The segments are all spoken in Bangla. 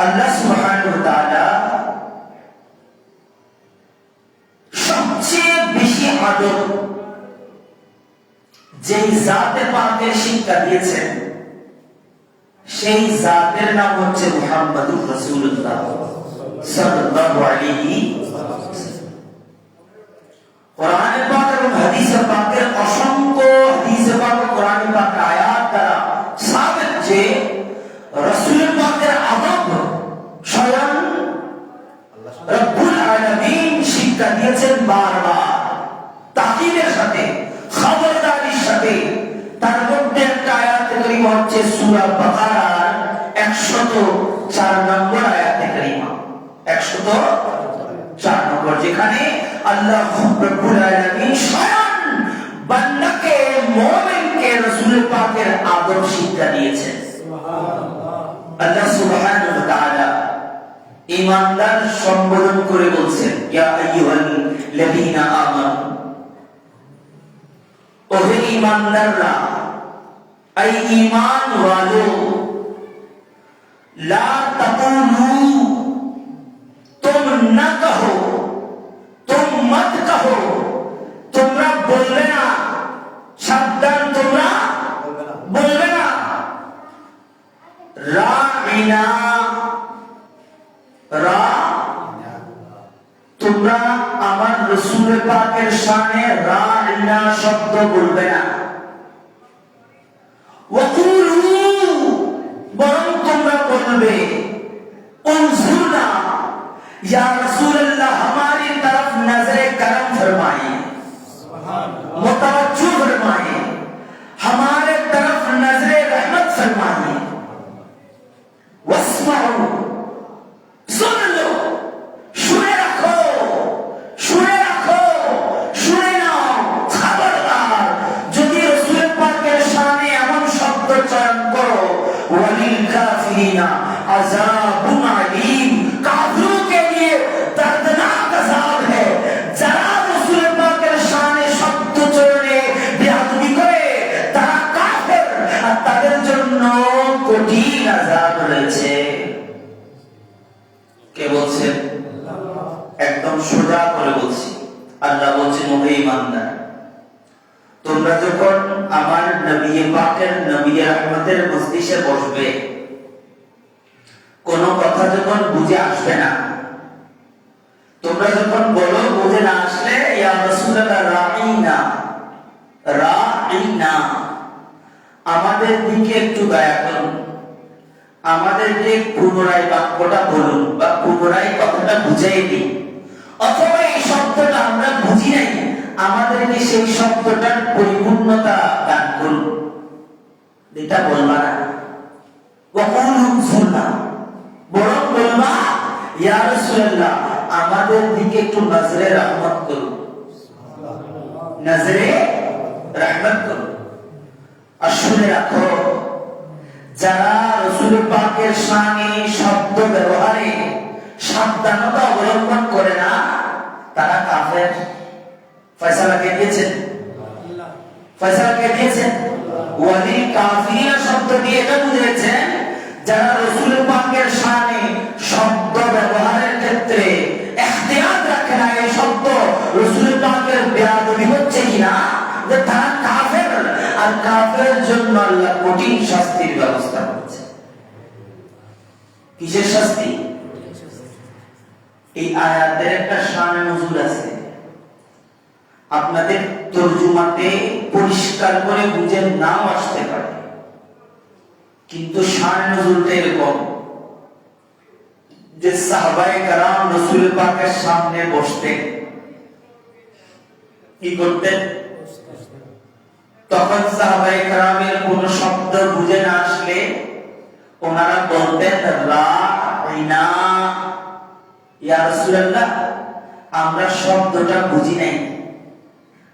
আল্লাহ সুবহানাহু তাআলা সবচেয়ে বেশি আদর যেই জাতে পাকের শিক্ষা দিয়েছেন, সেই জাতের নাম হচ্ছে মুহাম্মদুর রাসূলুল্লাহ সাল্লাল্লাহু আলাইহি কোরআনে পাক এবং হাদিসে পাকের অসংখ্য হাদিসে পাক কোরআনে পাক রব্বুল আলামিন শিক্ষা দিয়েছেন বারবার। তাকিদের সাথে খবরদারির সাথে। তার মধ্যে একটা আয়াত কারিমা হচ্ছে সূরা বাকারার 104 নম্বর আয়াতে কারিমা। 104 নম্বর যেখানে আল্লাহ রব্বুল আলামিন স্বয়ং বান্দাকে মুমিনকে রাসূল পাকের আদব শিক্ষা দিয়েছেন। আল্লাহ তাআলা ইমানদার সম্বোধন করে বলছেন, ইয়া আইয়ুহাল ঈমান ওয়ালো লা তাকুলু তুম না কহো, তুম মত কহো, তোমরা বলবে না, সাবধান তোমরা বলবে না। রাইনা রা। তোমরা আমার রসুল পাকের সামনে রাইনা শব্দ বলবে না। ওয়াকুলু, বরং তোমরা বলবে উনজুরনা ইয়া তোমরা যখন আমার নবী পাকের নবী রহমতের মজলিসে বসবে, কোন কথা যখন বুঝে আসবে না, তোমরা যখন বলো বুঝে না আসলে আমাদের দিকে একটু দয়া করুন। আমাদেরকে পুনরায় বাক্যটা বলুন বা পুনরায় কথাটা বুঝাই দিন। অথবা আমাদেরকে সেই শব্দটার পরিপূর্ণতা দান করুন। এটা বলবা না। বরং বলবা, ইয়া রাসূলুল্লাহ, আমাদের দিকে একটু নজরে রহমত করুন নজরে রাখো, যারা রসুল পাকের সামনে শব্দ ব্যবহারে সাবধানতা অবলম্বন করে না, তারা কাফের। ফয়সালা কে দিয়েছেন ফয়সালা কে দিয়েছেন ওয়ালি কাফিরা শব্দ দিয়ে এটা বুঝেছেন যারা রসুল পাকের সামনে শব্দ ব্যবহারের ক্ষেত্রে রাখে না এই শব্দ রসুল পাকের বেয়াদবি হচ্ছে কিনা যে তারা কাফের আর কাফের জন্য আল্লাহ কঠিন শাস্তির ব্যবস্থা করেছে কিসের শাস্তি এই আয়াতের একটা শানে নজুর আছে আপনাদের তর্জুমাতে পরিষ্কার করে বুঝে নাও আসতে পারে। কিন্তু শানে নজুরটা এরকম যে সাহাবায়ে কারাম রসুল পাকের সামনে বসতেন কি করতেন? তখন সাহাবাই কারামের কোন শব্দ বুঝে না আসলে ওনারা বলতেন আমরা শব্দটা বুঝি নাই।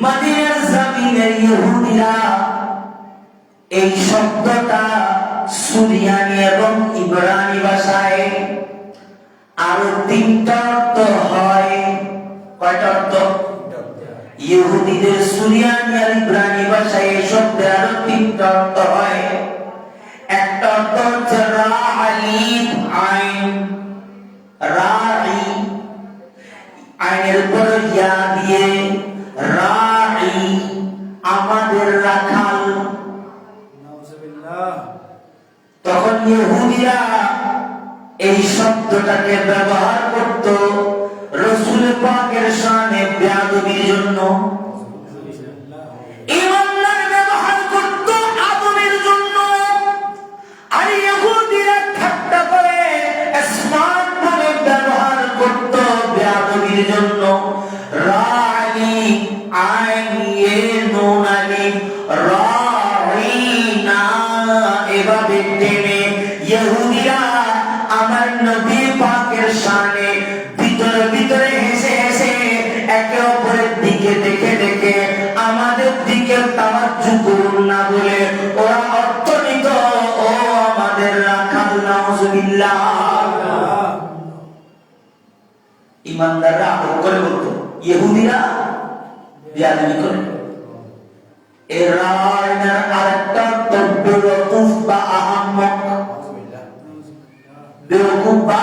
মদিনার জমিনের ইহুদিরা এই শব্দটা সুরিয়ানি এবং ইব্রানি ভাষায় আরও তিনটা অর্থ হয়। কয়টা অর্থ? ইহুদিদের সুরিয়ানি আর ইব্রানি ভাষায় এই শব্দের আরও তিনটা অর্থ হয়। একটা অর্থ হচ্ছে রাআলি আইন। রাই আইনের উপর ইহুদিরা এই শব্দটাকে ব্যবহার করত রসুল পাকের শানে বেয়াদবির জন্য। শানে ভিতরে ভিতরে হেসে হেসে একে অপরের দিকে দেখে দেখে আমাদের দিকে তাওয়াজ্জু করুন না বলে ওরা অর্থ নিত ও আমাদের রাখাল, নাউজুবিল্লাহ। ইমানদাররা আদর করে বলতো, ইহুদিরা বিয়াদবি করে। এর বেওকুফ বা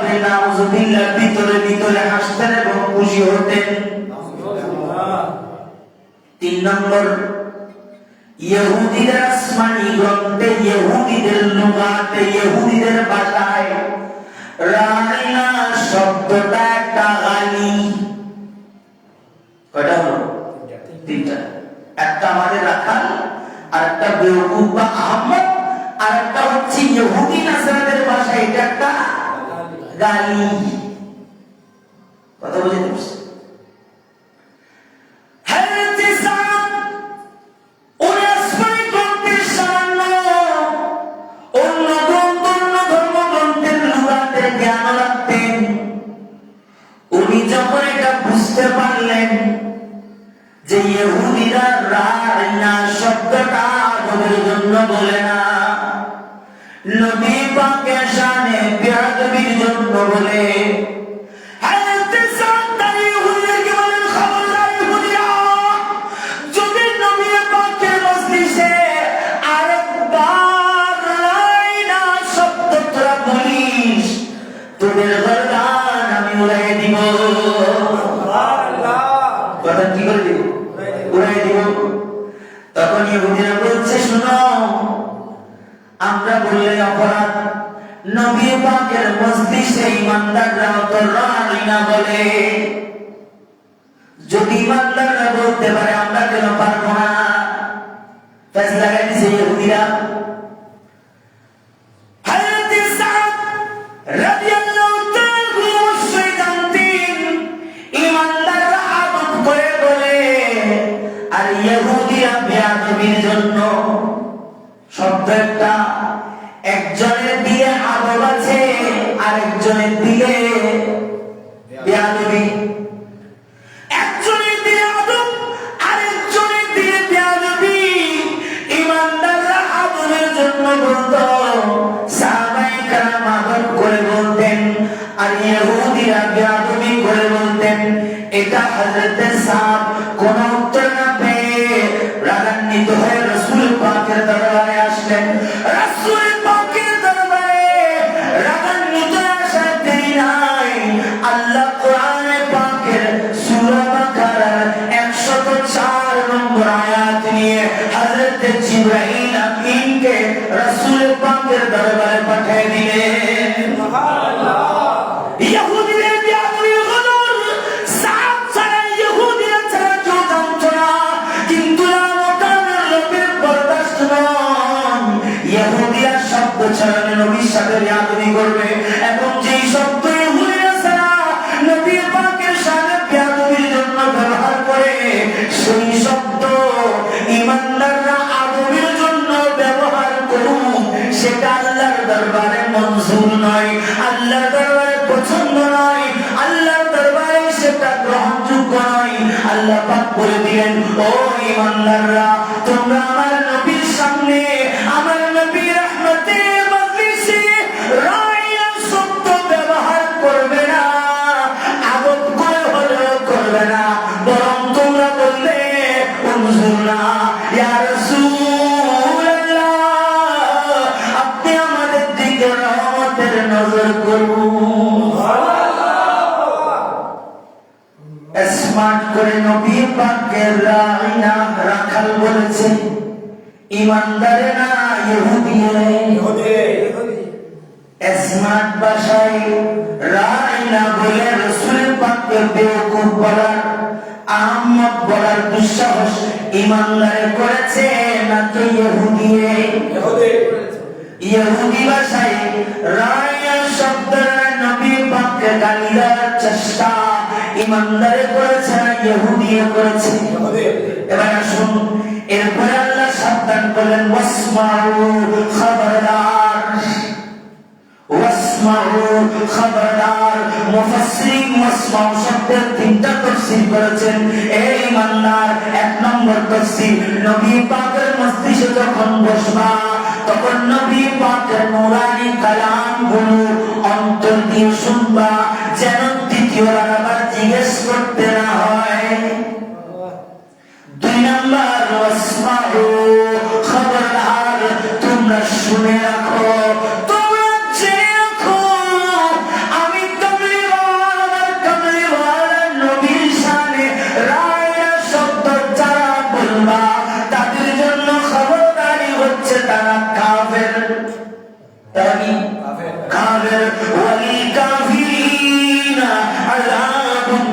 ভাবে নাউজুবিল্লাহ, ভিতরে ভিতরে হাসতেন এবং খুশি হতেন। তিন নম্বর, ইহুদিদের আসমানি গ্রন্থে, ইহুদিদের লুগাতে, ইহুদিদের ভাষায় রানা শব্দটা একটা গালি। কয়টা হলো? তিনটা। একটা আমাদের রাখাল আর একটা বেউকুফ বা আহমদ আর একটা হচ্ছে ইহুদি নাসারাদের ভাষায় এটা একটা গালি কথা বুঝতে পারছি যে ইহুদিরা রাইনা শব্দটা আদবের জন্য বলে না। নবী পাকের শানে বেয়াদবির জন্য বলে নবী পাকের মজলিসে ইমানদাররা অত রানি না বলে। যদি ইমানদাররা বলতে পারে, আমরা কেন পারব না? ফেসলা দিছে ইহুদিরা আরেকজনের দিলে দরবারে মঞ্জুর নয় আল্লাহ দরবারে পছন্দ নয়, আল্লাহর দরবারে সেটা গ্রহণযোগ্য নয়। আল্লাহ পাক বলে দিলেন, ও ইমানদাররা, তোমরা আমার রাইনা রাখাল বলেছে ইমানদারে না ইহুদিয়ে স্মার্ট ভাষায় রাইনা বলে রসুল পাককে বেওকুফ বলার আহমদ বলার দুঃসাহস ইমানদারে করেছে না তো ইহুদিয়ে ইহুদি। ভাষায় রায়া শব্দের নবী পাককে গালি দেওয়ার চেষ্টা। ইমানদারে করেছে না ইহুদিয়ে করেছে? এবার আসুন, এরপরে আল্লাহ সাবধান করলেন, ওয়াসমাউ খবরদার। ওয়াসমাউ খবরদার। মুফাসসিরিন ওয়াসমাউ শব্দের তিনটা তাফসীর করেছেন। এই ইমানদার, এক নম্বর তাফসীর, নবী পাকের মস্তিষ্কে যখন বসবা, তখন নবী পাকের নুরানি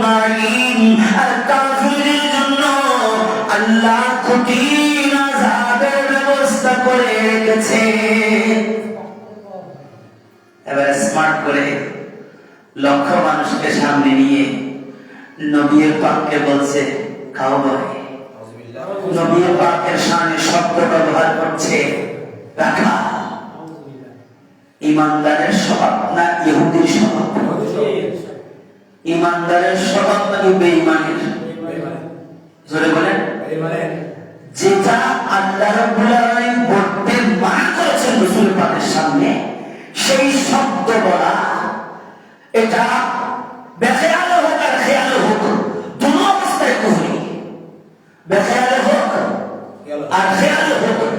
আযাবুন মাইন, আর কাফিরের লক্ষ মানুষকে সামনে নিয়ে নবীর পাককে বলছে, খাও ভাই নবীর পাকের সামনে শব্দ ব্যবহার করছে, রাখা। ইমানদারের স্বভাব না ইহুদির স্বভাব? ইমানদারের স্বভাব নাকি বেঈমানের? জোরে বলেন। যেটা আল্লাহ রাব্বুল বলতে মানা করেছেন রাসূল পাকের সামনে, সেই শব্দ বলা, এটা বেখেয়াল হোক আর খেয়াল হোক, দুটো অবস্থায় কুফরি বেখেয়াল হোক আর খেয়াল হোক।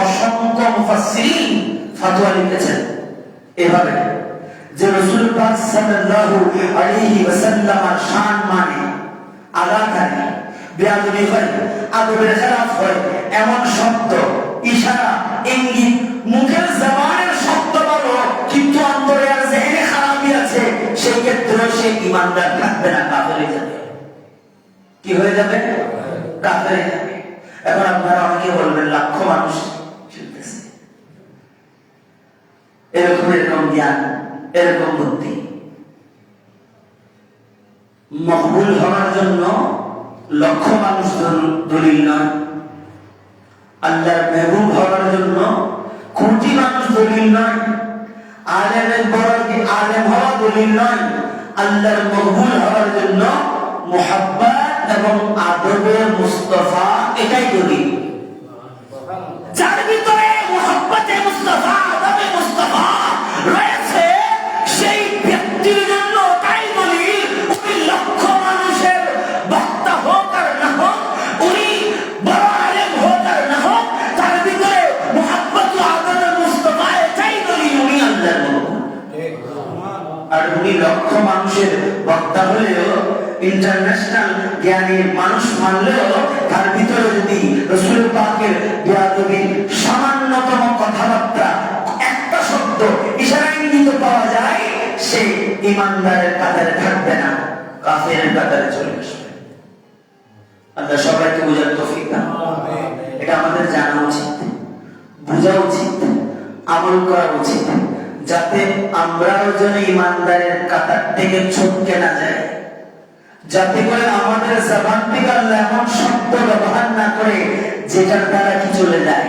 অসংখ্য মুফাসসিরিন ফতোয়া লিখেছেন। এভাবে যে রাসূল পাক সাল্লাল্লাহু আলাইহি ওয়াসাল্লামের শান মানে আনে বেয়াদবি হয়, আদবের খেলাফ হয়, এমন শব্দ, ইশারা, ইঙ্গিত, মুখের জবানের শব্দ বলো, কিন্তু অন্তরে আর জেনে খারাপই আছে, সেই ক্ষেত্রেও সে ইমানদার থাকবে না, কাফের হয়ে যাবে। কি হয়ে যাবে? কাফের হয়ে যাবে। এখন আপনারা অনেকে বলবেন, লাখ মানুষ শুনতেছে এরকম এরকম জ্ঞান, এরকম বুদ্ধি। মকবুল হওয়ার জন্য লক্ষ মানুষ দলিল নয়। আল্লাহর মেহবুব হওয়ার জন্য কোটি মানুষ দলিল নয়। আলেমের বড় আলেম হওয়া দলিল নয়। আল্লাহর মকবুল হওয়ার জন্য মোহাব্বত এবং আদবে মুস্তফা এটাই যার ভিতরে মুস্তফা মুস্তফা রয়েছে, সেই ব্যক্তির জন্য তাই বলি, উনি লক্ষ মানুষের বক্তা হোক আর না হোক, উনি বড় আলেম হোক আর না হোক, তার ভিতরে মুস্তফা এটাই বলি, উনি আর উনি লক্ষ মানুষের বক্তা হলেও ইন্টারন্যাশনাল জ্ঞানী মানুষ মানলেও সে ইমানদারের কাতারে থাকবে না কাফের কাতারে চলে আসবে। আল্লাহ সবাইকে বোঝার তৌফিক দান এটা আমাদের জানা উচিত বোঝা উচিত আমল করা উচিত যাতে আমরাও যেন ইমানদারের কাতার থেকে ছটকে না যায় যাতে করে আমাদের জবান থেকে আল্লাহ এমন শব্দ ব্যবহার না করে যেটার দ্বারা কি চলে যায়?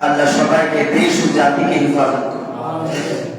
আল্লাহ সবাইকে দেশ ও জাতিকে হেফাজত করুন।